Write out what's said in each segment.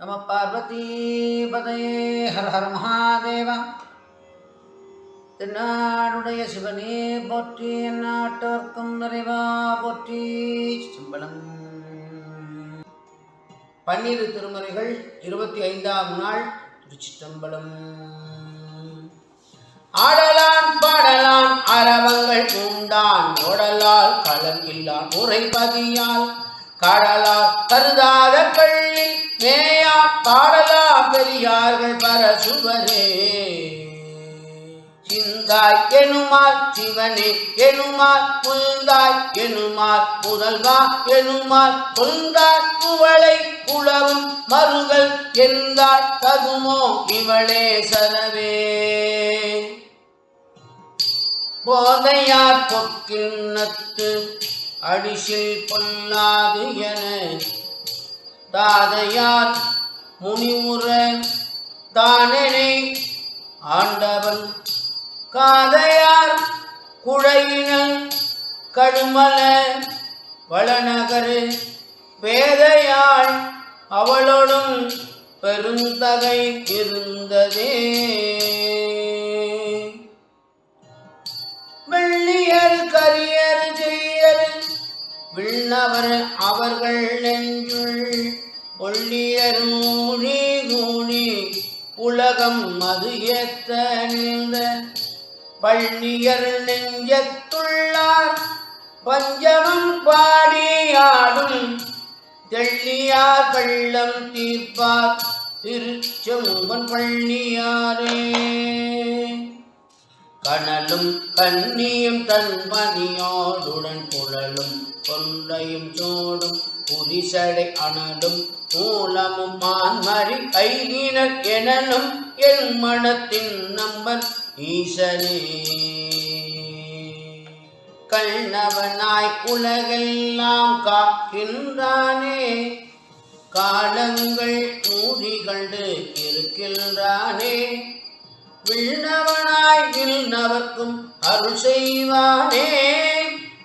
நம பார்வதி ஹர ஹர மகாதேவா. தென்னாடுடைய சிவனே போற்றி நாட்டோர்க்கும் நிறைவா போற்றி. சிம்பளம். பன்னிரு திருமறைகள் இருபத்தி ஐந்தாம் நாள் திருச்சிற்றம்பலம். ஆடலான் பாடலான் அரவங்கள் பூண்டான் ஓடலால் களங்கில்லான் உரைபதியால் கடலால் கருதாத கள்ளி பரசுவரே சிந்தாய் எனுமால் சிவனே எனுமால் புல்தாய் எனுமால் புதல்வா எனுமால் புல்தாய் குவளை குளவும் மருகல் எந்தாய் தகுமோ இவளே சரவே. போதையார் பொக்கிண்ணத்து அடிசில் பொல்லாது என தாதையார் முனிவுற தானெனை ஆண்டவன் காதையார் குழையினல் கடுமல வளநகரு வேதையாள் அவளோடும் பெருந்தகை இருந்ததே. வெள்ளியர் கரியர் செய்யர் விண்ணவர் அவர்கள் நெஞ்சுள் ஒள்ளியர் மூழி கூணி உலகம் மது ஏத்த நின்ற பள்ளியர் நெஞ்சத்துள்ளார். பஞ்சமம் பாடியாடும் தெள்ளியார் பள்ளம் தீர்ப்பார். திருச்செம்பன் பள்ளியாரே கனலும் கண்ணியும் தன்மணியோடுடன் குழலும் கொண்டையும் சோடும் புரிசடை அனலும் மூலமும் மான்மறி கையினர் எனலும் என் மனத்தின் நம்பர் ஈசனே. கண்ணவனாய் உலகெல்லாம் காக்கின்றானே காலங்கள் மூடிகண்டு இருக்கின்றானே. விண்ணவனாய் நின்றவர்க்கும் அருள் செய்வானே.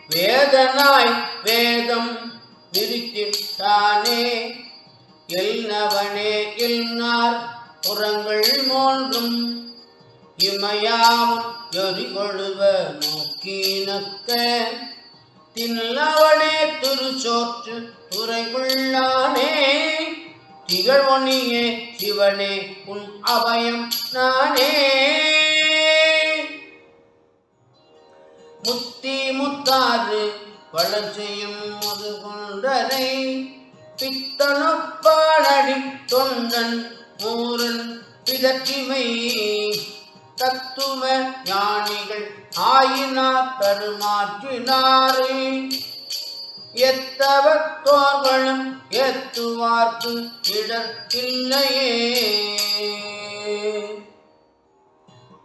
வேதனாய் வேதம் விரித்திட்டானே எல்னவனே எல்னார் புறங்கள் மூன்றும் இமயாவும் எரிகொழுவ நோக்கினக்க. தின்னவனே திருச்சோற்று துறைகுள்ளானே. திகழ்வொன்னியே சிவனே உன் அபயம் நானே. முத்தி முத்தாறு வளர் செய்யும் முதுகுண்டனை பித்தனப்பாடடி தொண்டன் மூரன் பிதற்றிமை. தத்துவ ஞானிகள் ஆயினார் தருமாற்றினாரே. எத்தவத்தோர்களும் எத்துவார்க்கு இடர் இல்லையே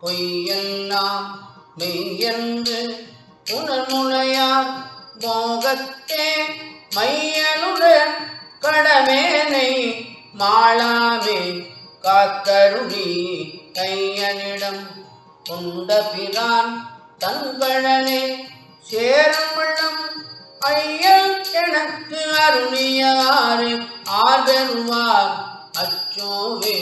பொய்யெல்லாம் மெய்யென்று உணர்முனையார் மோகத்தே மையனுடன் கடமேனை மாளாமே காத்தருளி கையனிடம் கொண்ட பிரான் தங்களே சேரும் ஐயன் எனக்கு அருளியாறு ஆதருவார் அச்சோவே.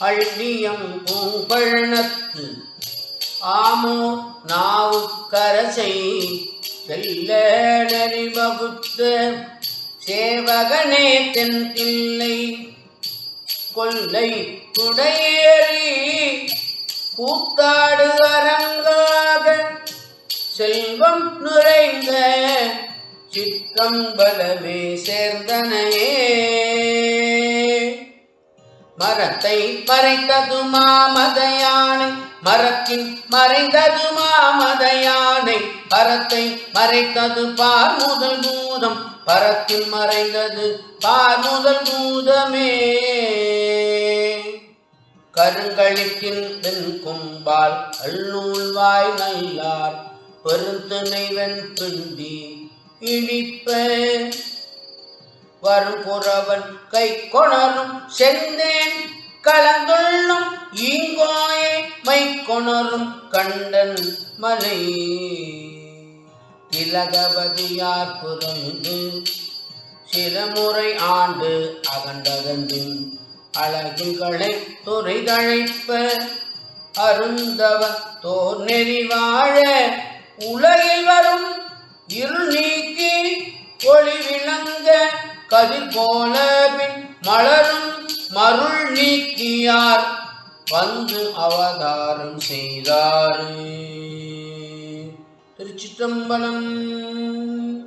அள்ளியம் பூங்கழனத்து ஆமோ நாவுக்கரசை செல்ல நெறிவகுத்த சேவகனே தென் தில்லை கொல்லை குடையேறி கூத்தாடு அரங்கா செல்வம் நுழைந்த சிற்றம்பலமே சேர்ந்தனையே. மரத்தை மறைத்தது மாமதையானை மரத்தின் மறைந்தது மாமதையானை பரத்தை மறைத்தது பார் முதல் பூதம் பரத்தில் மறைந்தது பார் முதல் பூதமே. கருங்களிக்கின் பெண் கும்பால் அள்ளூல் நல்லார் பெருந்துணைவன் பிண்டி இழிப்ப வருபுறவன் கை கொணரும் செந்தேன் கலந்துள்ளும் ஈங்கோயை மை கொணரும் கண்டன் மலை. திலகவதியார் புறந்து சிலமுறை ஆண்டு அகண்டதன்பின் அழகுகளை துறைதழைப்ப. அருந்தவ தோர் நெறி வாழ உலகில் வரும் இருள் நீக்கி ஒளி விளங்க கதிர் போல பின் மலரும் மருள் நீக்கியார் வந்து அவதாரம் செய்தாரு. திருச்சிற்றம்பலம்.